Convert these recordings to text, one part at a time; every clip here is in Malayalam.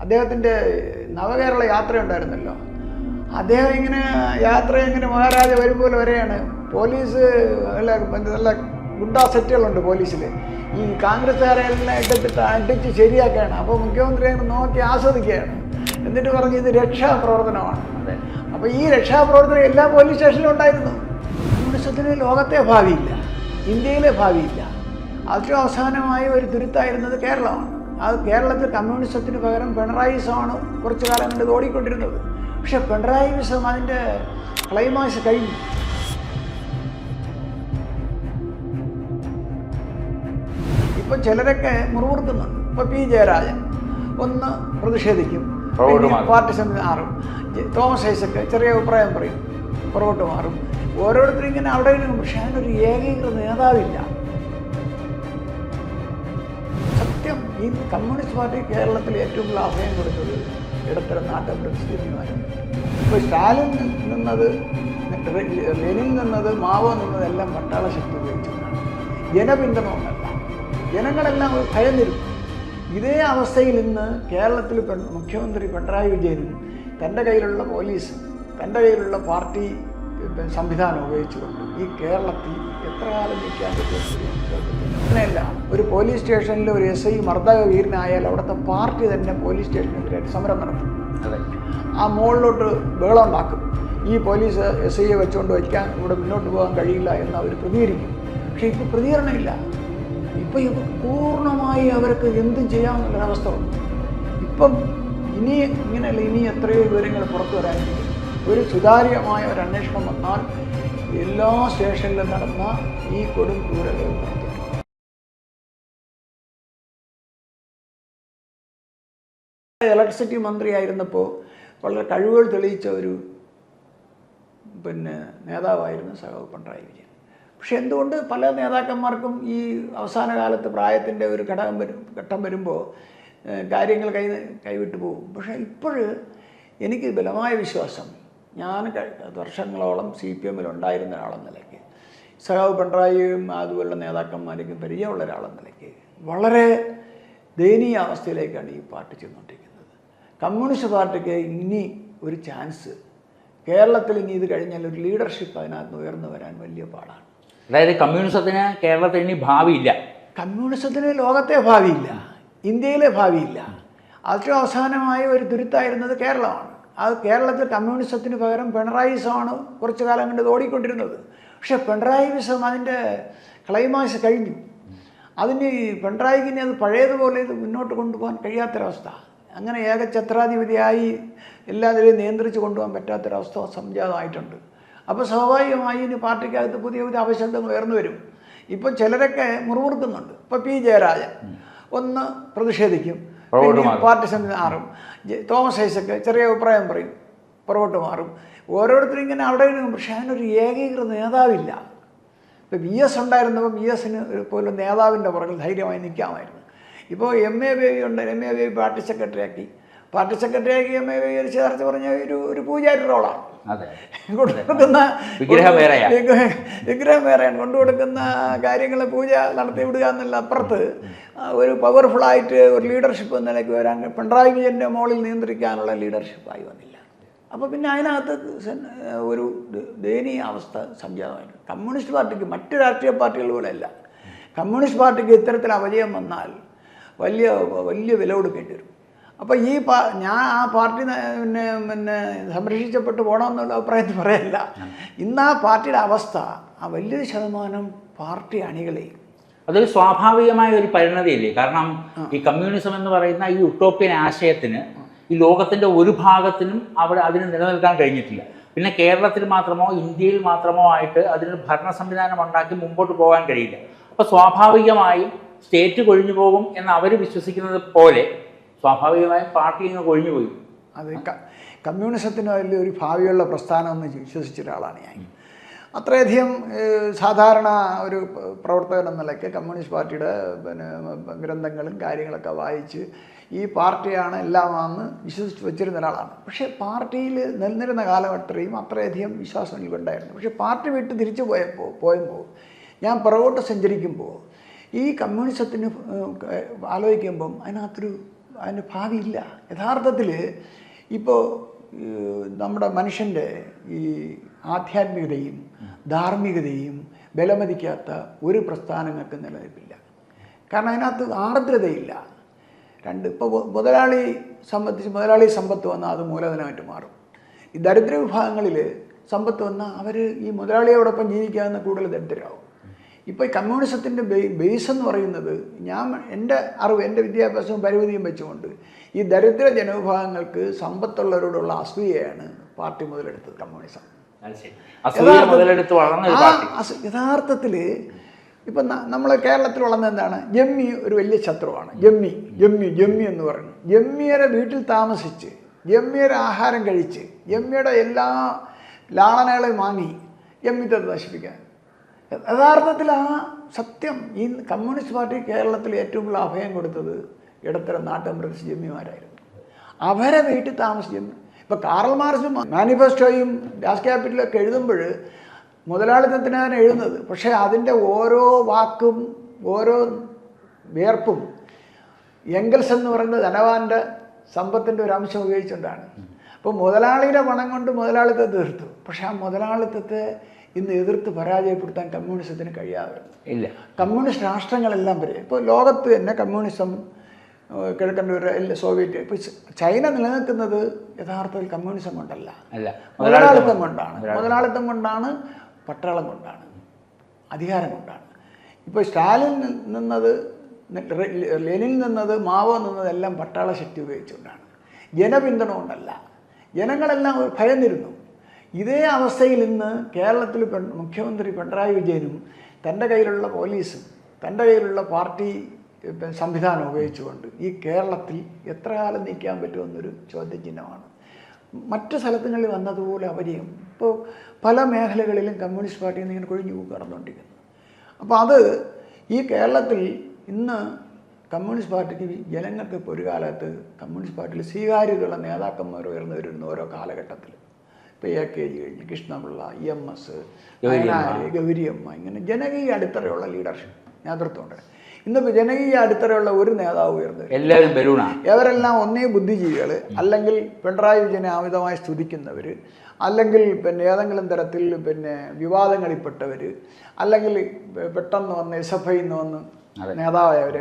അദ്ദേഹത്തിന്റെ നവകേരള യാത്ര ഉണ്ടായിരുന്നല്ലോ അദ്ദേഹം ഇങ്ങനെ യാത്ര ഇങ്ങനെ മഹാരാജ വരുമ്പോൾ വരെയാണ് പോലീസ് നല്ല നല്ല ഗുണ്ടാ സെറ്റുകളുണ്ട് പോലീസിൽ ഈ കോൺഗ്രസ്സുകാരെ എല്ലാം എടുത്തിട്ട് അടിച്ച് ശരിയാക്കുകയാണ്. അപ്പോൾ മുഖ്യമന്ത്രി അങ്ങനെ നോക്കി ആസ്വദിക്കുകയാണ്. എന്നിട്ട് പറഞ്ഞ് ഇത് രക്ഷാപ്രവർത്തനമാണ്. അതെ. അപ്പോൾ ഈ രക്ഷാപ്രവർത്തനം എല്ലാ പോലീസ് സ്റ്റേഷനിലും ഉണ്ടായിരുന്നു. കമ്മ്യൂണിസത്തിന് ലോകത്തെ ഭാവിയില്ല. ഇന്ത്യയിലെ ഭാവിയില്ല. ഏറ്റവും അവസാനമായ ഒരു തുരുത്തായിരുന്നത് കേരളമാണ്. അത് കേരളത്തിൽ കമ്മ്യൂണിസത്തിന് പകരം പിണറായിസമാണ് കുറച്ചു കാലം കണ്ട് ഓടിക്കൊണ്ടിരുന്നത്. പക്ഷെ പിണറായി വിസം അതിന്റെ ക്ലൈമാക്സ് കഴിഞ്ഞു. ഇപ്പം ചിലരൊക്കെ മുറിവുറുക്കുന്നുണ്ട് ഇപ്പോൾ പി ജയരാജൻ ഒന്ന് പ്രതിഷേധിക്കും. പാർട്ടി സമിതി മാറും. തോമസ് ഐസക്ക് ചെറിയ അഭിപ്രായം പറയും. പുറകോട്ട് മാറും. ഓരോരുത്തരും ഇങ്ങനെ അവിടെ പക്ഷെ അതിനൊരു ഏകീകൃത നേതാവില്ല. ഈ കമ്മ്യൂണിസ്റ്റ് പാർട്ടി കേരളത്തിൽ ഏറ്റവും കൂടുതൽ അഭയം കൊടുത്തത് ഇടത്തരം നാട്ടുപ്രതിനിധിമാരും ഇപ്പോൾ സ്റ്റാലിൻ നിന്നത് ലെനിൻ നിന്നത് മാവോ നിന്നത് എല്ലാം പട്ടാള ശക്തി ഉപയോഗിച്ചിട്ടാണ് ജനപിന്തുണ ഒന്നല്ല ജനങ്ങളെല്ലാം ഒരു ഭയന്നിരുന്നു ഇതേ അവസ്ഥയിൽ ഇന്ന് കേരളത്തിൽ മുഖ്യമന്ത്രി പിണറായി വിജയനും തന്റെ കയ്യിലുള്ള പോലീസ് തന്റെ കയ്യിലുള്ള പാർട്ടി സംവിധാനം ഉപയോഗിച്ചുകൊണ്ട് ഈ കേരളത്തിൽ എത്ര കാലം നിൽക്കാൻ പറ്റുമെന്ന് അങ്ങനെയല്ല. ഒരു പോലീസ് സ്റ്റേഷനിൽ ഒരു എസ് ഐ മർദ്ദക വീരനായാൽ അവിടുത്തെ പാർട്ടി തന്നെ പോലീസ് സ്റ്റേഷനെതിരായിട്ട് സമരം നടത്തും. അതെ. ആ മുകളിലോട്ട് ബഹളം ഉണ്ടാക്കും. ഈ പോലീസ് എസ് ഐയെ വെച്ചുകൊണ്ട് വയ്ക്കാൻ ഇവിടെ മുന്നോട്ട് പോകാൻ കഴിയില്ല എന്ന് അവർ പ്രതികരിക്കും. പക്ഷേ ഇപ്പോൾ പ്രതികരണമില്ല. ഇപ്പം ഇത് പൂർണമായി അവർക്ക് എന്തും ചെയ്യാമെന്നുള്ളൊരവസ്ഥ വന്നു. ഇപ്പം ഇനി ഇങ്ങനെയല്ല ഇനി എത്രയോ വിവരങ്ങൾ പുറത്തു വരാനിരിക്കും. ഒരു സുതാര്യമായ ഒരു അന്വേഷണം വന്നാൽ എല്ലാ സ്റ്റേഷനിലും നടന്ന ഈ കൊടും ക്രൂരതയും പുറത്തു ഇലക്ട്രിസിറ്റി മന്ത്രിയായിരുന്നപ്പോൾ വളരെ കഴിവുകൾ തെളിയിച്ച ഒരു പിന്നെ നേതാവായിരുന്നു സഖാവ് പിണറായി വിജയൻ. പക്ഷെ എന്തുകൊണ്ട് പല നേതാക്കന്മാർക്കും ഈ അവസാന കാലത്ത് പ്രായത്തിന്റെ ഒരു ഘടകം വരും ഘട്ടം വരുമ്പോൾ കാര്യങ്ങൾ കൈ കൈവിട്ടു പോകും. പക്ഷേ ഇപ്പോൾ എനിക്ക് ബലമായ വിശ്വാസം ഞാൻ വർഷങ്ങളോളം സി പി എമ്മിൽ ഉണ്ടായിരുന്ന ഒരാളെന്ന നിലയ്ക്ക് സഖാവ് പിണറായിയും അതുപോലുള്ള നേതാക്കന്മാരേക്കും പരിചയമുള്ള ഒരാളെന്ന നിലയ്ക്ക് വളരെ ദയനീയ അവസ്ഥയിലേക്കാണ് ഈ പാർട്ടി ചെന്നുകൊണ്ടിരിക്കുന്നത് കമ്മ്യൂണിസ്റ്റ് പാർട്ടിക്ക് ഇനി ഒരു ചാൻസ്. കേരളത്തിൽ ഇനി ഇത് കഴിഞ്ഞാൽ ഒരു ലീഡർഷിപ്പ് അതിനകത്ത് ഉയർന്നു വരാൻ വലിയ പാടാണ്. അതായത് കമ്മ്യൂണിസത്തിന് കേരളത്തിൽ ഇനി ഭാവിയില്ല. കമ്മ്യൂണിസത്തിന് ലോകത്തെ ഭാവിയില്ല. ഇന്ത്യയിലെ ഭാവിയില്ല. ഏറ്റവും അവസാനമായ ഒരു തുരുത്തായിരുന്നത് കേരളമാണ്. അത് കേരളത്തിൽ കമ്മ്യൂണിസത്തിന് പകരം പിണറായിസമാണ് കുറച്ചു കാലം കണ്ട് ഓടിക്കൊണ്ടിരുന്നത്. പക്ഷേ പിണറായി വിസം അതിന്റെ ക്ലൈമാക്സ് കഴിഞ്ഞു. അതിന് ഈ പിണറായിക്ക് ഇനി അത് പഴയതുപോലെ ഇത് മുന്നോട്ട് കൊണ്ടുപോകാൻ കഴിയാത്തൊരവസ്ഥ. അങ്ങനെ ഏകഛത്രാധിപതിയായി എല്ലാത്തിനെയും നിയന്ത്രിച്ച് കൊണ്ടുപോകാൻ പറ്റാത്തൊരവസ്ഥ സംജാതമായിട്ടുണ്ട്. അപ്പോൾ സ്വാഭാവികമായി ഇനി പാർട്ടിക്കകത്ത് പുതിയ പുതിയ അവശബ്ദങ്ങൾ ഉയർന്നു വരും. ഇപ്പം ചിലരൊക്കെ മുറിമുറുക്കുന്നുണ്ട്. ഇപ്പം പി ജയരാജൻ ഒന്ന് പ്രതിഷേധിക്കും. പാർട്ടി സമിതി മാറും. തോമസ് ഐസക്ക് ചെറിയ അഭിപ്രായം പറയും പുറകോട്ട് മാറും. ഓരോരുത്തരും ഇങ്ങനെ അവിടെ ഇരുന്നും പക്ഷേ അതിനൊരു ഏകീകൃത നേതാവില്ല. ഇപ്പോൾ വി എസ് ഉണ്ടായിരുന്നപ്പോൾ വി എസിന് പോലും നേതാവിന്റെ പുറകിൽ ധൈര്യമായി നിൽക്കാമായിരുന്നു. ഇപ്പോൾ എം എ ബേബി ഉണ്ട്. M A Baby party secretary ആക്കി പാർട്ടി സെക്രട്ടറി ആക്കി എം എ ബേബി ഒരു ചേർത്ത് പറഞ്ഞ ഒരു ഒരു പൂജാരി റോളാണ് കൊടുക്കുന്ന വിഗ്രഹം വേറെയാ. വിഗ്രഹം വിഗ്രഹം വേറെയാണ്. കൊണ്ടുകൊടുക്കുന്ന കാര്യങ്ങൾ പൂജ നടത്തി വിടുക എന്നുള്ള അപ്പുറത്ത് ഒരു പവർഫുള്ളായിട്ട് ഒരു ലീഡർഷിപ്പ് എന്ന നിലയ്ക്ക് വരാൻ പിണറായി വിജയന്റെ മുകളിൽ നിയന്ത്രിക്കാനുള്ള ലീഡർഷിപ്പായി വന്നില്ല. അപ്പോൾ പിന്നെ അതിനകത്ത് ഒരു ദയനീയ അവസ്ഥ സംജാതമായിട്ടുണ്ട്. കമ്മ്യൂണിസ്റ്റ് പാർട്ടിക്ക് മറ്റു രാഷ്ട്രീയ പാർട്ടികൾ പോലെയല്ല. കമ്മ്യൂണിസ്റ്റ് പാർട്ടിക്ക് ഇത്തരത്തിൽ അപജയം വന്നാൽ വലിയ വലിയ വില കൊടുക്കേണ്ടി വരും. അപ്പോൾ ഈ പാ ഞാൻ ആ പാർട്ടി പിന്നെ പിന്നെ സംരക്ഷിച്ചപ്പെട്ട് പോകണമെന്നുള്ള അഭിപ്രായത്തിൽ പറയല്ല. ഇന്ന് ആ പാർട്ടിയുടെ അവസ്ഥ ആ വലിയൊരു ശതമാനം പാർട്ടി അണികളെ അതൊരു സ്വാഭാവികമായ ഒരു പരിണതിയല്ലേ? കാരണം ഈ കമ്മ്യൂണിസം എന്ന് പറയുന്ന ഈ യുട്ടോപ്യൻ ആശയത്തിന് ഈ ലോകത്തിന്റെ ഒരു ഭാഗത്തിനും അവിടെ അതിന് നിലനിൽക്കാൻ കഴിഞ്ഞിട്ടില്ല. പിന്നെ കേരളത്തിൽ മാത്രമോ ഇന്ത്യയിൽ മാത്രമോ ആയിട്ട് അതിനൊരു ഭരണ സംവിധാനം ഉണ്ടാക്കി മുമ്പോട്ട് പോകാൻ കഴിയില്ല. അപ്പോൾ സ്വാഭാവികമായും സ്റ്റേറ്റ് കൊഴിഞ്ഞു പോകും എന്ന് അവർ വിശ്വസിക്കുന്നത് പോലെ സ്വാഭാവികമായും പാർട്ടി അങ്ങ് കൊഴിഞ്ഞു പോയി. അത് കമ്മ്യൂണിസത്തിന് വലിയൊരു ഭാവിയുള്ള പ്രസ്ഥാനം എന്ന് വിശ്വസിച്ച ഒരാളാണ് ഞാൻ. അത്രയധികം സാധാരണ ഒരു പ്രവർത്തകൻ എന്ന നിലയ്ക്ക് കമ്മ്യൂണിസ്റ്റ് പാർട്ടിയുടെ പിന്നെ ഗ്രന്ഥങ്ങളും കാര്യങ്ങളൊക്കെ വായിച്ച് ഈ പാർട്ടിയാണ് എല്ലാമാണെന്ന് വിശ്വസിച്ച് വെച്ചിരുന്ന ഒരാളാണ്. പക്ഷേ പാർട്ടിയിൽ നിലനിരുന്ന കാലഘട്ടത്തെയും അത്രയധികം വിശ്വാസം എനിക്കുണ്ടായിരുന്നു. പക്ഷേ പാർട്ടി വിട്ട് തിരിച്ചു പോയപ്പോൾ പോയപ്പോൾ ഞാൻ പുറകോട്ട് സഞ്ചരിക്കുമ്പോൾ ഈ കമ്മ്യൂണിസത്തിന് ആലോചിക്കുമ്പം അതിനകത്തൊരു അതിന് ഭാവിയില്ല. യഥാർത്ഥത്തിൽ ഇപ്പോൾ നമ്മുടെ മനുഷ്യന്റെ ഈ ആധ്യാത്മികതയും ധാർമ്മികതയും ബലമതിക്കാത്ത ഒരു പ്രസ്ഥാനങ്ങൾക്ക് നിലനിൽപ്പില്ല. കാരണം അതിനകത്ത് ആർദ്രതയില്ല. രണ്ട് ഇപ്പോൾ മുതലാളി സംബന്ധിച്ച് മുതലാളി സമ്പത്ത് വന്നാൽ അത് മൂലധനമായിട്ട് മാറും. ഈ ദരിദ്ര വിഭാഗങ്ങളിൽ സമ്പത്ത് വന്നാൽ അവർ ഈ മുതലാളിയോടൊപ്പം ജീവിക്കാമെന്ന് കൂടുതൽ ദരിദ്രരാകും ഇപ്പോൾ ഈ കമ്മ്യൂണിസത്തിന്റെ ബേസ് എന്ന് പറയുന്നത് ഞാൻ എന്റെ അറിവ് എന്റെ വിദ്യാഭ്യാസവും പരിമിതിയും വെച്ചുകൊണ്ട് ഈ ദരിദ്ര ജനവിഭാഗങ്ങൾക്ക് സമ്പത്തുള്ളവരോടുള്ള അസൂയയാണ് പാർട്ടി മുതലെടുത്തത് കമ്മ്യൂണിസം. യഥാർത്ഥത്തിൽ ഇപ്പം നമ്മൾ കേരളത്തിൽ വളർന്ന എന്താണ്? ജമ്മി ഒരു വലിയ ശത്രുവാണ്. ജമ്മി ജമ്മി ജമ്മി എന്ന് പറയുന്നു ജമ്മിയുടെ വീട്ടിൽ താമസിച്ച് ജമ്മിയുടെ ആഹാരം കഴിച്ച് ജമ്മിയുടെ എല്ലാ ലാളനകളെയും വാങ്ങി ജമ്മിത്തെ നശിപ്പിക്കാൻ യഥാർത്ഥത്തിൽ ആ സത്യം ഈ കമ്മ്യൂണിസ്റ്റ് പാർട്ടി കേരളത്തിൽ ഏറ്റവും കൂടുതൽ അഭയം കൊടുത്തത് ഇടത്തരം നാട്ടുമ്പ്രദേശ് ജമ്മിമാരായിരുന്നു അവരെ വീട്ടിൽ താമസിക്കുന്നു ഇപ്പോൾ കാറൽ മാർസും മാനിഫെസ്റ്റോയും ഡാസ് ക്യാപിറ്റലൊക്കെ എഴുതുമ്പോൾ മുതലാളിത്തത്തിനാണ് എഴുതുന്നത്. പക്ഷേ അതിന്റെ ഓരോ വാക്കും ഓരോ വിയർപ്പും എങ്കൽസ് എന്ന് പറയുന്നത് ധനവാന്റെ സമ്പത്തിന്റെ ഒരു അംശം ഉപയോഗിച്ചുകൊണ്ടാണ്. അപ്പോൾ മുതലാളിയുടെ പണം കൊണ്ട് മുതലാളിത്തം തീർത്തു. പക്ഷേ ആ മുതലാളിത്തത്തെ ഇന്ന് എതിർത്ത് പരാജയപ്പെടുത്താൻ കമ്മ്യൂണിസത്തിന് കഴിയാതെ. ഇല്ല. കമ്മ്യൂണിസ്റ്റ് രാഷ്ട്രങ്ങളെല്ലാം വരെ. ഇപ്പോൾ ലോകത്ത് തന്നെ കമ്മ്യൂണിസം കിഴക്കൻ സോവിയറ്റ് ഇപ്പോൾ ചൈന നിലനിൽക്കുന്നത് യഥാർത്ഥത്തിൽ കമ്മ്യൂണിസം കൊണ്ടല്ല. അല്ല മുതലാളിത്തം കൊണ്ടാണ്. മുതലാളിത്തം. കൊണ്ടാണ് പട്ടാളം കൊണ്ടാണ് അധികാരം കൊണ്ടാണ്. ഇപ്പോൾ സ്റ്റാലിൻ നിന്നത് ലെനിൻ നിന്നത് മാവോ നിന്നത് എല്ലാം പട്ടാള ശക്തി ഉപയോഗിച്ചുകൊണ്ടാണ്. ജനപിന്തുണ കൊണ്ടല്ല. ജനങ്ങളെല്ലാം ഭയന്നിരുന്നു. ഇതേ അവസ്ഥയിൽ ഇന്ന് കേരളത്തിൽ മുഖ്യമന്ത്രി പിണറായി വിജയനും തന്റെ കയ്യിലുള്ള പോലീസും തന്റെ കയ്യിലുള്ള പാർട്ടി സംവിധാനം ഉപയോഗിച്ചുകൊണ്ട് ഈ കേരളത്തിൽ എത്ര കാലം നീക്കാൻ പറ്റുമെന്നൊരു ചോദ്യചിഹ്നമാണ്. മറ്റു സ്ഥലത്തുകളിൽ വന്നതുപോലെ അവരെയും ഇപ്പോൾ പല മേഖലകളിലും കമ്മ്യൂണിസ്റ്റ് പാർട്ടിയിൽ നിന്ന് ഇങ്ങനെ കൊഴിഞ്ഞു കടന്നുകൊണ്ടിരിക്കുന്നു. അപ്പോൾ അത് ഈ കേരളത്തിൽ ഇന്ന് കമ്മ്യൂണിസ്റ്റ് പാർട്ടിക്ക് ജനങ്ങൾക്ക് ഇപ്പോൾ ഒരു കാലത്ത് കമ്മ്യൂണിസ്റ്റ് പാർട്ടിയിൽ സ്വീകാര്യതയുള്ള നേതാക്കന്മാർ ഉയർന്നു വരുന്ന ഓരോ കാലഘട്ടത്തിൽ ഇപ്പോൾ എ കെ ജി കഴിഞ്ഞ് Krishnapillai E M S Gowriamma. ഇങ്ങനെ ജനകീയ അടിത്തറയുള്ള ലീഡർഷിപ്പ് നേതൃത്വമുണ്ട്. ഇന്നിപ്പോൾ ജനകീയ അടിത്തറയുള്ള ഒരു നേതാവ് ഉയർന്നത് എല്ലാവരും ബലൂണാണ് ഇവരെല്ലാം ഒന്നേ ബുദ്ധിജീവികൾ. അല്ലെങ്കിൽ പിണറായി വിജയനെ അമിതമായി സ്തുതിക്കുന്നവർ അല്ലെങ്കിൽ പിന്നെ ഏതെങ്കിലും തരത്തിൽ പിന്നെ വിവാദങ്ങളിൽപ്പെട്ടവർ അല്ലെങ്കിൽ പെട്ടെന്ന് വന്ന് എസ് എഫ് ഐ നിന്ന് വന്ന് നേതാവായവർ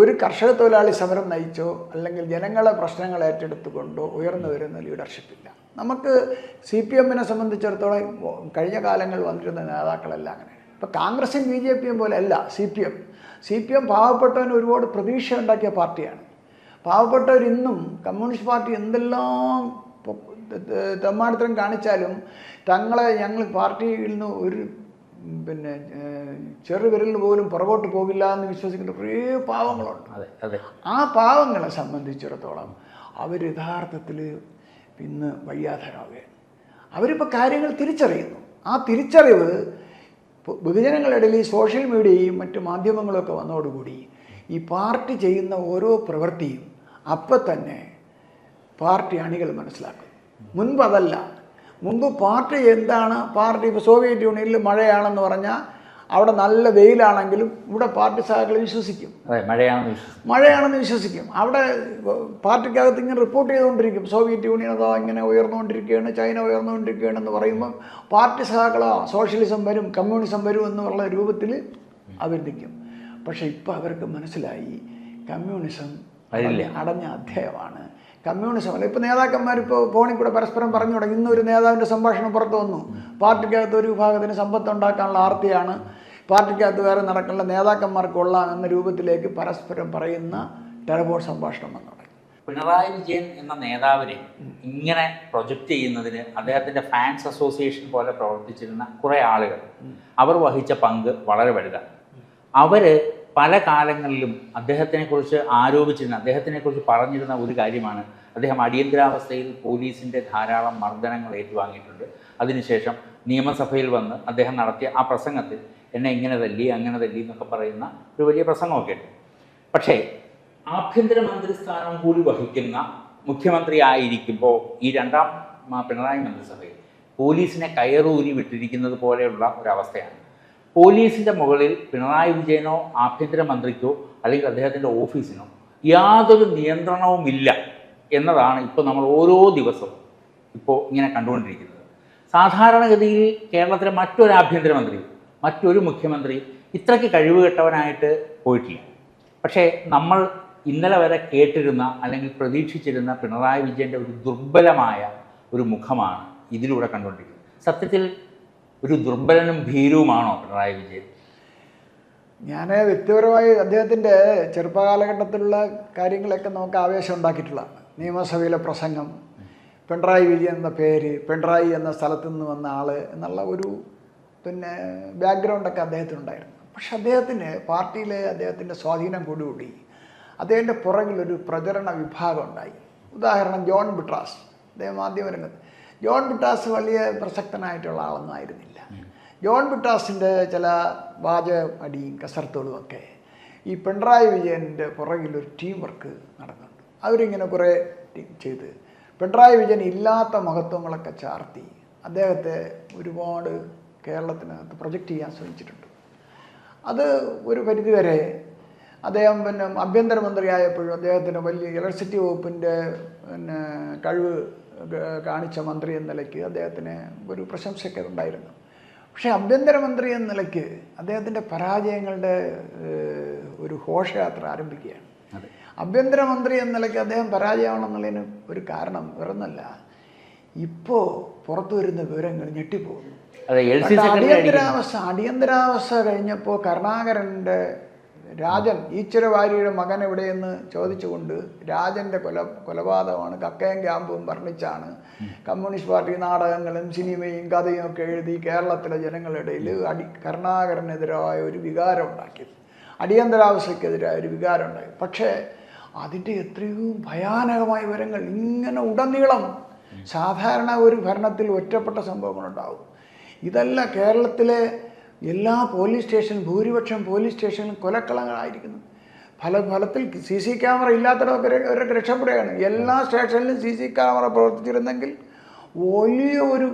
ഒരു കർഷക തൊഴിലാളി സമരം നയിച്ചോ അല്ലെങ്കിൽ ജനങ്ങളെ പ്രശ്നങ്ങൾ ഏറ്റെടുത്തുകൊണ്ടോ ഉയർന്നു വരുന്ന ലീഡർഷിപ്പില്ല നമുക്ക് സി പി എമ്മിനെ സംബന്ധിച്ചിടത്തോളം കഴിഞ്ഞ കാലങ്ങളിൽ വന്നിരുന്ന നേതാക്കളെല്ലാം അങ്ങനെ. ഇപ്പം കോൺഗ്രസും ബി ജെ പിയും പോലെ അല്ല C P M. C P M പാവപ്പെട്ടവന് ഒരുപാട് പ്രതീക്ഷ ഉണ്ടാക്കിയ പാർട്ടിയാണ്. പാവപ്പെട്ടവർ ഇന്നും കമ്മ്യൂണിസ്റ്റ് പാർട്ടി എന്തെല്ലാം തെമ്മാടിത്തരം കാണിച്ചാലും തങ്ങളെ ഞങ്ങൾ പാർട്ടിയിൽ നിന്ന് ഒരു പിന്നെ ചെറുവിരലിന് പോലും പുറകോട്ട് പോകില്ല എന്ന് വിശ്വസിക്കുന്ന കുറേ പാവങ്ങളുണ്ട്. ആ പാവങ്ങളെ സംബന്ധിച്ചിടത്തോളം അവർ യഥാർത്ഥത്തിൽ ഇന്ന് വയ്യാധരാവുകയാണ് അവരിപ്പോൾ കാര്യങ്ങൾ തിരിച്ചറിയുന്നു. ആ തിരിച്ചറിവ് ബഹുജനങ്ങളിടയിൽ ഈ സോഷ്യൽ മീഡിയയും മറ്റു മാധ്യമങ്ങളൊക്കെ വന്നതോടുകൂടി ഈ പാർട്ടി ചെയ്യുന്ന ഓരോ പ്രവൃത്തിയും അപ്പം തന്നെ പാർട്ടി അണികൾ മനസ്സിലാക്കും. മുൻപതല്ല മുമ്പ് പാർട്ടി എന്താണ്? പാർട്ടി ഇപ്പോൾ സോവിയറ്റ് യൂണിയനിൽ മഴയാണെന്ന് പറഞ്ഞാൽ അവിടെ നല്ല വെയിലാണെങ്കിലും ഇവിടെ പാർട്ടി സഹാക്കൾ വിശ്വസിക്കും. മഴയാണെന്ന് മഴയാണെന്ന് വിശ്വസിക്കും. അവിടെ പാർട്ടിക്കകത്ത് ഇങ്ങനെ റിപ്പോർട്ട് ചെയ്തുകൊണ്ടിരിക്കും. സോവിയറ്റ് യൂണിയൻ അതോ ഇങ്ങനെ ഉയർന്നുകൊണ്ടിരിക്കുകയാണ് ചൈന ഉയർന്നുകൊണ്ടിരിക്കുകയാണ് എന്ന് പറയുമ്പോൾ പാർട്ടി സഹകളോ സോഷ്യലിസം വരും കമ്മ്യൂണിസം വരും എന്നുള്ള രൂപത്തിൽ അവർ നിൽക്കും പക്ഷേ ഇപ്പോൾ അവർക്ക് മനസ്സിലായി കമ്മ്യൂണിസം. അടഞ്ഞ അധ്യായമാണ്. കമ്മ്യൂണിസം അല്ല ഇപ്പോൾ നേതാക്കന്മാർ ഇപ്പോൾ ഫോണിൽ കൂടെ പരസ്പരം പറഞ്ഞു തുടങ്ങി. ഇന്നൊരു നേതാവിന്റെ സംഭാഷണം പുറത്തു വന്നു. പാർട്ടിക്കകത്ത് ഒരു വിഭാഗത്തിന് സമ്പത്ത് ഉണ്ടാക്കാനുള്ള ആർത്തിയാണ് പാർട്ടിക്കകത്ത് വേറെ നടക്കേണ്ട നേതാക്കന്മാർക്കുള്ള കൊള്ളാം എന്ന രൂപത്തിലേക്ക് പരസ്പരം പറയുന്ന ടെലഫോൺ സംഭാഷണം വന്നു പിണറായി വിജയൻ എന്ന നേതാവിനെ ഇങ്ങനെ പ്രൊജക്റ്റ് ചെയ്യുന്നതിന് അദ്ദേഹത്തിന്റെ ഫാൻസ് അസോസിയേഷൻ പോലെ പ്രവർത്തിച്ചിരുന്ന കുറേ ആളുകൾ അവർ വഹിച്ച പങ്ക് വളരെ വലുതാണ്. അവർ പല കാലങ്ങളിലും അദ്ദേഹത്തിനെക്കുറിച്ച് ആരോപിച്ചിരുന്ന അദ്ദേഹത്തിനെക്കുറിച്ച് പറഞ്ഞിരുന്ന ഒരു കാര്യമാണ് അദ്ദേഹം അടിയന്തരാവസ്ഥയിൽ പോലീസിന്റെ ധാരാളം മർദ്ദനങ്ങൾ ഏറ്റുവാങ്ങിയിട്ടുണ്ട്. അതിനുശേഷം നിയമസഭയിൽ വന്ന് അദ്ദേഹം നടത്തിയ ആ പ്രസംഗത്തിൽ എന്നെ ഇങ്ങനെ തല്ലി അങ്ങനെ തല്ലി എന്നൊക്കെ പറയുന്ന ഒരു വലിയ പ്രസംഗമൊക്കെ ഉണ്ട്. പക്ഷേ ആഭ്യന്തരമന്ത്രി സ്ഥാനം കൂടി വഹിക്കുന്ന മുഖ്യമന്ത്രി ആയിരിക്കുമ്പോൾ ഈ രണ്ടാം പിണറായി മന്ത്രിസഭയിൽ പോലീസിനെ കയറൂരി വിട്ടിരിക്കുന്നത് പോലെയുള്ള ഒരവസ്ഥയാണ്. പോലീസിന്റെ മുകളിൽ പിണറായി വിജയനോ ആഭ്യന്തരമന്ത്രിക്കോ അല്ലെങ്കിൽ അദ്ദേഹത്തിന്റെ ഓഫീസിനോ യാതൊരു നിയന്ത്രണവുമില്ല എന്നതാണ് ഇപ്പോൾ നമ്മൾ ഓരോ ദിവസവും ഇപ്പോൾ ഇങ്ങനെ കണ്ടുകൊണ്ടിരിക്കുന്നത്. സാധാരണഗതിയിൽ കേരളത്തിലെ മറ്റൊരു ആഭ്യന്തരമന്ത്രി മറ്റൊരു മുഖ്യമന്ത്രി ഇത്രയ്ക്ക് കഴിവ് കെട്ടവനായിട്ട് പോയിട്ടില്ല. പക്ഷേ നമ്മൾ ഇന്നലെ വരെ കേട്ടിരുന്ന അല്ലെങ്കിൽ പ്രതീക്ഷിച്ചിരുന്ന പിണറായി വിജയന്റെ ഒരു ദുർബലമായ ഒരു മുഖമാണ് ഇതിലൂടെ കണ്ടുകൊണ്ടിരിക്കുന്നത്. സത്യത്തിൽ ഒരു ദുർബലനും ഭീരുവുമാണോ പിണറായി വിജയൻ? ഞാൻ വ്യക്തിപരമായി അദ്ദേഹത്തിന്റെ ചെറുപ്പകാലഘട്ടത്തിലുള്ള കാര്യങ്ങളൊക്കെ നമുക്ക് ആവേശം ഉണ്ടാക്കിയിട്ടുള്ളതാണ് നിയമസഭയിലെ പ്രസംഗം പിണറായി വിജയൻ എന്ന പേര് പിണറായി എന്ന സ്ഥലത്തു നിന്ന് വന്ന ആൾ എന്നുള്ള ഒരു പിന്നെ ബാക്ക്ഗ്രൗണ്ടൊക്കെ അദ്ദേഹത്തിനുണ്ടായിരുന്നു. പക്ഷെ അദ്ദേഹത്തിന് പാർട്ടിയിലെ അദ്ദേഹത്തിന്റെ സ്വാധീനം കൂടുകൂടി. അദ്ദേഹത്തിന്റെ പുറകിലൊരു പ്രചരണ വിഭാഗം ഉണ്ടായി. ഉദാഹരണം ജോൺ ബിട്രാസ്. അദ്ദേഹം മാധ്യമരംഗത്ത് ജോൺ ബിട്രാസ് വലിയ പ്രസക്തനായിട്ടുള്ള ആളൊന്നും ആയിരുന്നില്ല ജോൺ ബിട്ടാസിന്റെ ചില വാച അടിയും കസർത്തുകളും ഒക്കെ ഈ പിണറായി വിജയന്റെ പുറകിലൊരു ടീം വർക്ക് നടന്നുണ്ട്. അവരിങ്ങനെ കുറേ ചെയ്ത് പിണറായി വിജയൻ ഇല്ലാത്ത മഹത്വങ്ങളൊക്കെ ചാർത്തി അദ്ദേഹത്തെ ഒരുപാട് കേരളത്തിനകത്ത് പ്രൊജക്റ്റ് ചെയ്യാൻ ശ്രമിച്ചിട്ടുണ്ട്. അത് ഒരു പരിധിവരെ അദ്ദേഹം പിന്നെ ആഭ്യന്തരമന്ത്രിയായപ്പോഴും അദ്ദേഹത്തിന് വലിയ ഇലക്ട്രിസിറ്റി വകുപ്പിന്റെ പിന്നെ കഴിവ് കാണിച്ച മന്ത്രി എന്ന നിലയ്ക്ക് അദ്ദേഹത്തിന് ഒരു പ്രശംസയൊക്കെ ഉണ്ടായിരുന്നു. പക്ഷേ ആഭ്യന്തരമന്ത്രി എന്ന നിലയ്ക്ക് അദ്ദേഹത്തിന്റെ പരാജയങ്ങളുടെ ഒരു ഘോഷയാത്ര ആരംഭിക്കുകയാണ്. ആഭ്യന്തരമന്ത്രി എന്ന നിലയ്ക്ക് അദ്ദേഹം പരാജയമാണെന്നുള്ളതിന് ഒരു കാരണം വേറൊന്നല്ല. ഇപ്പോൾ പുറത്തു വരുന്ന വിവരങ്ങൾ ഞെട്ടിപ്പോകുന്നു. അടിയന്തരാവസ്ഥ അടിയന്തരാവസ്ഥ കഴിഞ്ഞപ്പോൾ കരുണാകരന്റെ രാജൻ ഈശ്വരവാരിയുടെ മകൻ എവിടെയെന്ന് ചോദിച്ചുകൊണ്ട് രാജന്റെ കൊല കൊലപാതകമാണ് കക്കയം ക്യാമ്പും വർണിച്ചാണ്. കമ്മ്യൂണിസ്റ്റ് പാർട്ടി നാടകങ്ങളും സിനിമയും കഥയും ഒക്കെ എഴുതി കേരളത്തിലെ ജനങ്ങളുടെ ഇടയിൽ അടി കരുണാകരനെതിരായ ഒരു വികാരം ഉണ്ടാക്കിയത് അടിയന്തരാവസ്ഥയ്ക്കെതിരായ ഒരു വികാരം ഉണ്ടായി പക്ഷേ അതിന്റെ എത്രയോ ഭയാനകമായ വിവരങ്ങൾ ഇങ്ങനെ ഉടനീളം സാധാരണ ഒരു ഭരണത്തിൽ ഒറ്റപ്പെട്ട സംഭവങ്ങളുണ്ടാവും. ഇതല്ല കേരളത്തിലെ എല്ലാ പോലീസ് സ്റ്റേഷൻ ഭൂരിപക്ഷം പോലീസ് സ്റ്റേഷനിലും കൊലക്കളങ്ങളായിരിക്കുന്നു. ഫല ഫലത്തിൽ സി സി ക്യാമറ ഇല്ലാത്തവരൊക്കെ അവരൊക്കെ രക്ഷപ്പെടുകയാണ്. എല്ലാ സ്റ്റേഷനിലും സി സി ക്യാമറ പ്രവർത്തിച്ചിരുന്നെങ്കിൽ വലിയ ഒരു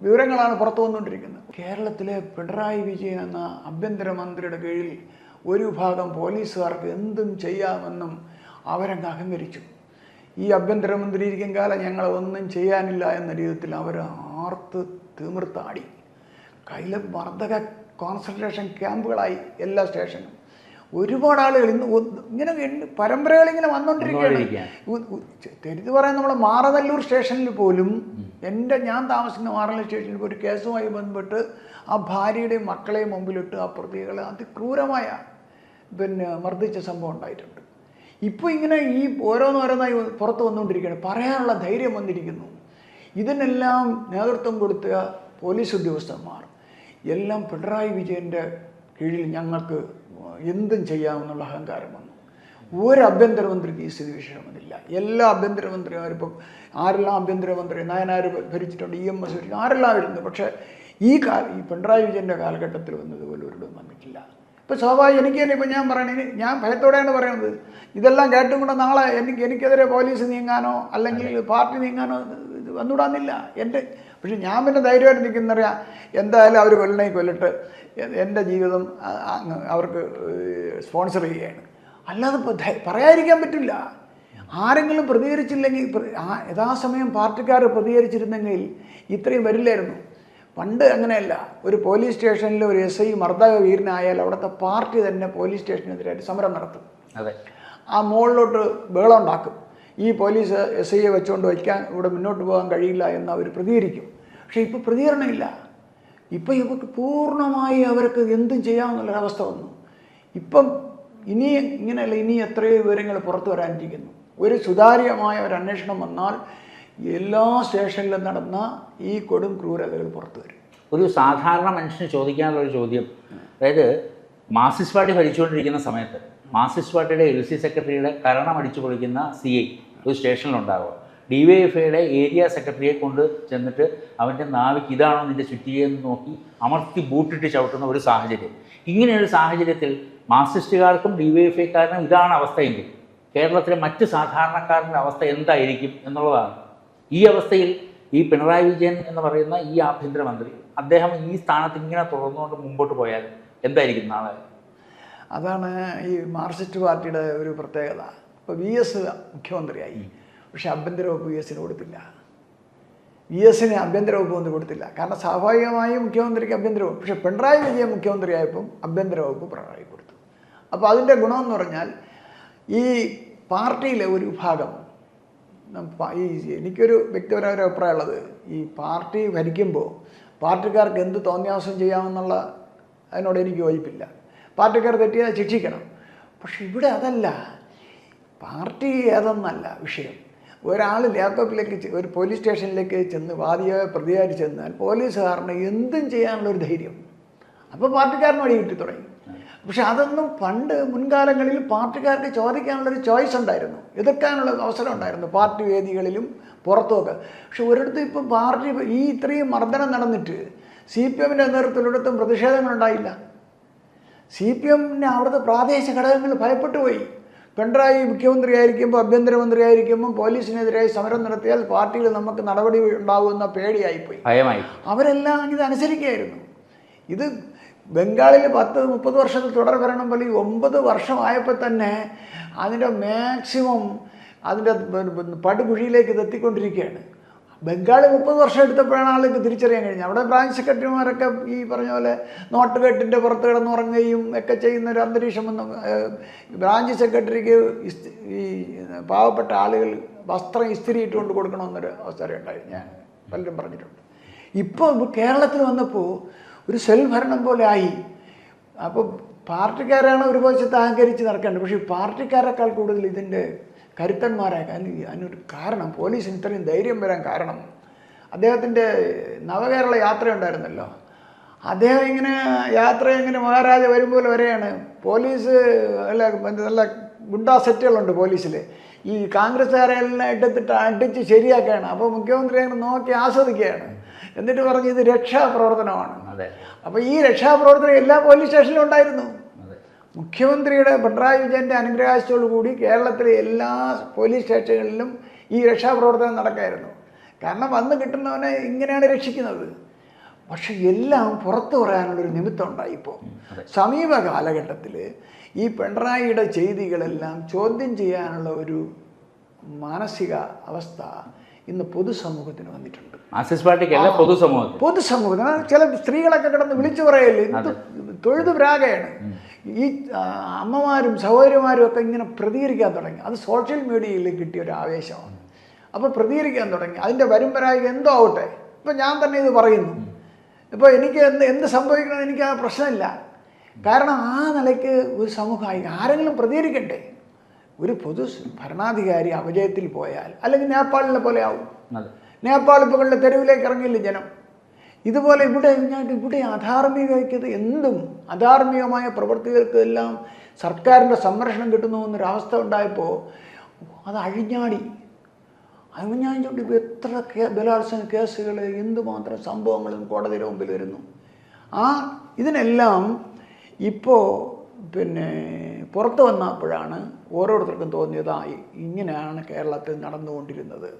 വിവരങ്ങളാണ് പുറത്തു വന്നുകൊണ്ടിരിക്കുന്നത്. കേരളത്തിലെ പിണറായി വിജയൻ എന്ന ആഭ്യന്തരമന്ത്രിയുടെ കീഴിൽ ഒരു ഭാഗം പോലീസുകാർക്ക് എന്തും ചെയ്യാമെന്നും അവരങ്ങ് അഹങ്കരിച്ചു. ഈ ആഭ്യന്തരമന്ത്രി ഇരിക്കും കാലം ഞങ്ങൾ ഒന്നും ചെയ്യാനില്ല എന്ന രീതിയിൽ അവർ ആർത്ത് തീമിർത്താടി. കയ്യിലെ മർദ്ദക കോൺസെൻട്രേഷൻ ക്യാമ്പുകളായി എല്ലാ സ്റ്റേഷനും. ഒരുപാട് ആളുകൾ ഇന്ന് ഇങ്ങനെ പരമ്പരകൾ ഇങ്ങനെ വന്നുകൊണ്ടിരിക്കുകയാണ് തെരുത് പറയാൻ നമ്മൾ മാറനല്ലൂർ സ്റ്റേഷനിൽ പോലും എന്റെ ഞാൻ താമസിക്കുന്ന മാറനല്ലൂർ സ്റ്റേഷനിൽ ഒരു കേസുമായി ബന്ധപ്പെട്ട് ആ ഭാര്യയുടെയും മക്കളെയും മുമ്പിലിട്ട് ആ പ്രതികളെ അതിക്രൂരമായ പിന്നെ മർദ്ദിച്ച സംഭവം ഉണ്ടായിട്ടുണ്ട്. ഇപ്പോൾ ഇങ്ങനെ ഈ ഓരോന്നോരോന്നായി പുറത്ത് വന്നുകൊണ്ടിരിക്കുകയാണ്. പറയാനുള്ള ധൈര്യം വന്നിരിക്കുന്നു. ഇതിനെല്ലാം നേതൃത്വം കൊടുത്ത പോലീസ് ഉദ്യോഗസ്ഥന്മാർ എല്ലാം പിണറായി വിജയന്റെ കീഴിൽ ഞങ്ങൾക്ക് എന്തും ചെയ്യാമെന്നുള്ള അഹങ്കാരം വന്നു. ഒരു ആഭ്യന്തരമന്ത്രിക്ക് ഈ സ്ഥിതി വിഷയമെന്നില്ല എല്ലാ ആഭ്യന്തരമന്ത്രിമാരും ഇപ്പം ആരെല്ലാം ആഭ്യന്തരമന്ത്രി നയനാർ ഭരിച്ചിട്ടുണ്ട് ഇ എം എസ് ഭരിച്ചിട്ടുണ്ട് ആരെല്ലാം വരുന്നു പക്ഷേ ഈ കാല ഈ പിണറായി വിജയന്റെ കാലഘട്ടത്തിൽ വന്നതുപോലെ ഒരിടവും വന്നിട്ടില്ല. ഇപ്പോൾ സ്വാഭാവികം എനിക്ക് തന്നെ ഇപ്പം ഞാൻ പറയണേ? ഞാൻ ഭയത്തോടെയാണ് പറയുന്നത് ഇതെല്ലാം കേട്ടും കൂടെ നാളെ എനിക്ക് എനിക്കെതിരെ പോലീസ് നീങ്ങാനോ അല്ലെങ്കിൽ പാർട്ടി നീങ്ങാനോ വന്നുവിടാന്നില്ല എന്റെ പക്ഷെ ഞാൻ പിന്നെ ധൈര്യമായിട്ട് നിൽക്കുന്നറിയാം. എന്തായാലും അവർ കൊല്ലണേ കൊല്ലിട്ട് എന്റെ ജീവിതം അവർക്ക് സ്പോൺസർ ചെയ്യുകയാണ്. അല്ലാതെ ഇപ്പൊ പറയാതിരിക്കാൻ പറ്റില്ല. ആരെങ്കിലും പ്രതികരിച്ചില്ലെങ്കിൽ യഥാസമയം പാർട്ടിക്കാർ പ്രതികരിച്ചിരുന്നെങ്കിൽ ഇത്രയും വരില്ലായിരുന്നു. പണ്ട് അങ്ങനെയല്ല. ഒരു പോലീസ് സ്റ്റേഷനിൽ ഒരു എസ് ഐ മർദ്ദക വീരനായാൽ അവിടുത്തെ പാർട്ടി തന്നെ പോലീസ് സ്റ്റേഷനെതിരായിട്ട് സമരം നടത്തും. അതെ. ആ മുകളിലോട്ട് ബഹളം ഉണ്ടാക്കും. ഈ പോലീസ് എസ് ഐയെ വെച്ചുകൊണ്ട് വയ്ക്കാൻ ഇവിടെ മുന്നോട്ട് പോകാൻ കഴിയില്ല എന്ന് അവർ പ്രതികരിക്കും. പക്ഷേ ഇപ്പോൾ പ്രതികരണമില്ല. ഇപ്പം ഇവർക്ക് പൂർണമായി അവർക്ക് എന്തും ചെയ്യാമെന്നുള്ളൊരവസ്ഥ വന്നു. ഇപ്പം ഇനി ഇങ്ങനെയല്ല ഇനി എത്രയോ വിവരങ്ങൾ പുറത്തു വരാനിരിക്കുന്നു. ഒരു സുതാര്യമായ ഒരു അന്വേഷണം വന്നാൽ എല്ലാ സ്റ്റേഷനിലും നടന്ന ഈ കൊടും ക്രൂരതകൾ പുറത്തു വരും. ഒരു സാധാരണ മനുഷ്യന് ചോദിക്കാനുള്ള ഒരു ചോദ്യം. അതായത് മാർസിസ്റ്റ് പാർട്ടി ഭരിച്ചുകൊണ്ടിരിക്കുന്ന സമയത്ത് മാർസിസ്റ്റ് പാർട്ടിയുടെ എൽ സി സെക്രട്ടറിയുടെ കരണം അടിച്ചു പൊളിക്കുന്ന സി ഐ ഒരു സ്റ്റേഷനിലുണ്ടാവുക. ഡി വൈ എഫ് ഐയുടെ ഏരിയ സെക്രട്ടറിയെ കൊണ്ട് ചെന്നിട്ട് അവന്റെ നാവിക്ക് ഇതാണോ നിന്റെ ചുറ്റിയെന്ന് നോക്കി അമർത്തി ബൂട്ടിട്ട് ചവിട്ടുന്ന ഒരു സാഹചര്യം. ഇങ്ങനെയൊരു സാഹചര്യത്തിൽ മാർസിസ്റ്റുകാർക്കും ഡി വൈ എഫ് ഐക്കാരനും ഇതാണ് അവസ്ഥയെങ്കിൽ കേരളത്തിലെ മറ്റ് സാധാരണക്കാരന്റെ അവസ്ഥ എന്തായിരിക്കും എന്നുള്ളതാണ്. ഈ അവസ്ഥയിൽ ഈ പിണറായി വിജയൻ എന്ന് പറയുന്ന ഈ ആഭ്യന്തരമന്ത്രി അദ്ദേഹം ഈ സ്ഥാനത്ത് ഇങ്ങനെ തുടർന്നുകൊണ്ട് മുമ്പോട്ട് പോയാൽ എന്തായിരിക്കും നാളെ? അതാണ് ഈ മാർക്സിസ്റ്റ് പാർട്ടിയുടെ ഒരു പ്രത്യേകത. ഇപ്പോൾ വി എസ് മുഖ്യമന്ത്രിയായി. പക്ഷെ ആഭ്യന്തര വകുപ്പ് വി എസിന് കൊടുത്തില്ല. വി എസിന് ആഭ്യന്തര വകുപ്പ് ഒന്നും കൊടുത്തില്ല. കാരണം സ്വാഭാവികമായും മുഖ്യമന്ത്രിക്ക് ആഭ്യന്തര വകുപ്പ് പക്ഷേ പിണറായി വിജയൻ മുഖ്യമന്ത്രിയായപ്പം ആഭ്യന്തര വകുപ്പ് പിണറായി കൊടുത്തു. അപ്പോൾ അതിന്റെ ഗുണമെന്ന് പറഞ്ഞാൽ ഈ പാർട്ടിയിലെ ഒരു വിഭാഗം ഈ എനിക്കൊരു വ്യക്തിപരമായ ഒരു അഭിപ്രായമുള്ളത് ഈ പാർട്ടി ഭരിക്കുമ്പോൾ പാർട്ടിക്കാർക്ക് എന്ത് തോന്നിയാസം ചെയ്യാമെന്നുള്ള അതിനോട് എനിക്ക് യോജിപ്പില്ല. പാർട്ടിക്കാർ തെറ്റിയാൽ ശിക്ഷിക്കണം. പക്ഷെ ഇവിടെ അതല്ല. പാർട്ടി ഏതെന്നല്ല വിഷയം. ഒരാൾ ലാപ്ടോപ്പിലേക്ക് ഒരു പോലീസ് സ്റ്റേഷനിലേക്ക് ചെന്ന് വാദിയായ പ്രതിയായി ചെന്നാൽ പോലീസുകാരന് എന്തും ചെയ്യാനുള്ളൊരു ധൈര്യം. അപ്പോൾ പാർട്ടിക്കാരന് വഴി കിട്ടി തുടങ്ങി പക്ഷെ അതൊന്നും പണ്ട് മുൻകാലങ്ങളിൽ പാർട്ടിക്കാർക്ക് ചോദിക്കാനുള്ളൊരു ചോയ്സ് ഉണ്ടായിരുന്നു. എതിർക്കാനുള്ള അവസരം ഉണ്ടായിരുന്നു പാർട്ടി വേദികളിലും പുറത്തുമൊക്കെ. പക്ഷെ ഒരിടത്തും ഇപ്പം പാർട്ടി ഈ ഇത്രയും മർദ്ദനം നടന്നിട്ട് സി പി എമ്മിന്റെ നേതൃത്വത്തിലൊരിടത്തും പ്രതിഷേധങ്ങളുണ്ടായില്ല സി പി എമ്മിന് അവിടുത്തെ പ്രാദേശിക ഘടകങ്ങൾ ഭയപ്പെട്ടു പോയി. പിണറായി മുഖ്യമന്ത്രി ആയിരിക്കുമ്പോൾ ആഭ്യന്തരമന്ത്രി ആയിരിക്കുമ്പോൾ പോലീസിനെതിരായി സമരം നടത്തിയാൽ പാർട്ടിയിൽ നമുക്ക് നടപടി ഉണ്ടാകുമെന്ന പേടിയായിപ്പോയി. ഭയമായി. അവരെല്ലാം ഇത് അനുസരിക്കുകയായിരുന്നു. ഇത് ബംഗാളിൽ പത്ത് മുപ്പത് വർഷത്തിൽ തുടർ ഭരണം പോലെ ഈ ഒമ്പത് വർഷമായപ്പോൾ തന്നെ അതിന്റെ മാക്സിമം അതിന്റെ പടുകുഴിയിലേക്ക് ഇത് എത്തിക്കൊണ്ടിരിക്കുകയാണ്. ബംഗാളിൽ മുപ്പത് വർഷം എടുത്തപ്പോഴാണ് ആളുകൾക്ക് തിരിച്ചറിയാൻ കഴിഞ്ഞത്. അവിടെ ബ്രാഞ്ച് സെക്രട്ടറിമാരൊക്കെ ഈ പറഞ്ഞ പോലെ നോട്ട് നോട്ടുകെട്ടിന്റെ പുറത്ത് കിടന്നുറങ്ങുകയും ഒക്കെ ചെയ്യുന്ന ഒരു അന്തരീക്ഷം വന്നു ബ്രാഞ്ച് സെക്രട്ടറിക്ക് ഈ പാവപ്പെട്ട ആളുകൾ വസ്ത്രം ഇസ്തിരി ഇട്ടുകൊണ്ട് കൊടുക്കണമെന്നൊരു അവസരം ഉണ്ടായി. ഞാൻ പലരും പറഞ്ഞിട്ടുണ്ട്. ഇപ്പോൾ കേരളത്തിൽ വന്നപ്പോൾ ഒരു സെൽ ഭരണം പോലെ ആയി അപ്പോൾ പാർട്ടിക്കാരാണ് ഒരു വശത്ത് അഹങ്കരിച്ച് നടക്കേണ്ടത്. പക്ഷേ പാർട്ടിക്കാരെക്കാൾ കൂടുതൽ ഇതിന്റെ കരുത്തന്മാരായ അതിന് അതിനൊരു കാരണം പോലീസിന് ഇത്രയും ധൈര്യം വരാൻ കാരണം. അദ്ദേഹത്തിന്റെ നവകേരള യാത്ര ഉണ്ടായിരുന്നല്ലോ. അദ്ദേഹം ഇങ്ങനെ യാത്ര ഇങ്ങനെ മഹാരാജ വരുമ്പോൾ വരെയാണ്. പോലീസ് അല്ല നല്ല ഗുണ്ടാ സെറ്റുകളുണ്ട് പോലീസിൽ ഈ കോൺഗ്രസ്സുകാരെല്ലാം എടുത്തിട്ട് അടിച്ച് ശരിയാക്കുകയാണ്. അപ്പോൾ മുഖ്യമന്ത്രി അങ്ങനെ നോക്കി ആസ്വദിക്കുകയാണ്. എന്നിട്ട് പറഞ്ഞു ഇത് രക്ഷാപ്രവർത്തനമാണ്. അപ്പോൾ ഈ രക്ഷാപ്രവർത്തനം എല്ലാ പോലീസ് സ്റ്റേഷനിലും ഉണ്ടായിരുന്നു. മുഖ്യമന്ത്രിയുടെ പിണറായി വിജയന്റെ അനുഗ്രഹാശത്തോടു കൂടി കേരളത്തിലെ എല്ലാ പോലീസ് സ്റ്റേഷനുകളിലും ഈ രക്ഷാപ്രവർത്തനം നടക്കായിരുന്നു. കാരണം വന്ന് കിട്ടുന്നവനെ ഇങ്ങനെയാണ് രക്ഷിക്കുന്നത്. പക്ഷെ എല്ലാം പുറത്തു പറയാനുള്ളൊരു നിമിത്തം ഉണ്ടായി ഇപ്പോൾ സമീപ കാലഘട്ടത്തിൽ ഈ പിണറായിയുടെ ചെയ്തികളെല്ലാം ചോദ്യം ചെയ്യാനുള്ള ഒരു മാനസിക അവസ്ഥ ഇന്ന് പൊതുസമൂഹത്തിന് വന്നിട്ടുണ്ട്. മാർക്സിസ്റ്റ് പാർട്ടിക്കല്ല പൊതുസമൂഹം പൊതുസമൂഹത്തിന്. ചില സ്ത്രീകളൊക്കെ കിടന്ന് വിളിച്ചു പറയല്ലേ ഇത് തൊഴുതു പ്രാഗയാണ് ഈ അമ്മമാരും സഹോദരിമാരും ഒക്കെ ഇങ്ങനെ പ്രതികരിക്കാൻ തുടങ്ങി. അത് സോഷ്യൽ മീഡിയയിൽ കിട്ടിയ ഒരു ആവേശമാണ്. അപ്പോൾ പ്രതികരിക്കാൻ തുടങ്ങി. അതിന്റെ വരുമ്പരായി എന്തോ ആവട്ടെ. ഇപ്പം ഞാൻ തന്നെ ഇത് പറയുന്നു. ഇപ്പോൾ എനിക്ക് എന്ത് എന്ത് സംഭവിക്കണമെന്ന് എനിക്ക് ആ പ്രശ്നമില്ല. കാരണം ആ നിലയ്ക്ക് ഒരു സമൂഹമായി. ആരെങ്കിലും പ്രതികരിക്കണ്ടേ? ഒരു പൊതു ഭരണാധികാരി അപജയത്തിൽ പോയാൽ അല്ലെങ്കിൽ നേപ്പാളിനെ പോലെ ആവും. നേപ്പാൾ ഇപ്പോൾ കണ്ട തെരുവിലേക്ക് ഇറങ്ങില്ല ജനം? ഇതുപോലെ ഇവിടെ ഞാൻ ഇവിടെ അധാർമികതയ്ക്കത് എന്തും അധാർമികമായ പ്രവൃത്തികൾക്ക് എല്ലാം സർക്കാരിന്റെ സംരക്ഷണം കിട്ടുന്നു എന്നൊരവസ്ഥ ഉണ്ടായപ്പോൾ അത് അഴിഞ്ഞാടി. അഴിഞ്ഞാടിച്ചുകൊണ്ട് ഇപ്പോൾ എത്ര കേ ബലാത്സംഗ കേസുകൾ എന്തുമാത്രം സംഭവങ്ങളും കോടതിയുടെ മുമ്പിൽ വരുന്നു. ആ ഇതിനെല്ലാം ഇപ്പോൾ പിന്നെ പുറത്തു വന്നപ്പോഴാണ് ഓരോരുത്തർക്കും തോന്നിയതായി ഇങ്ങനെയാണ് കേരളത്തിൽ നടന്നുകൊണ്ടിരുന്നത്.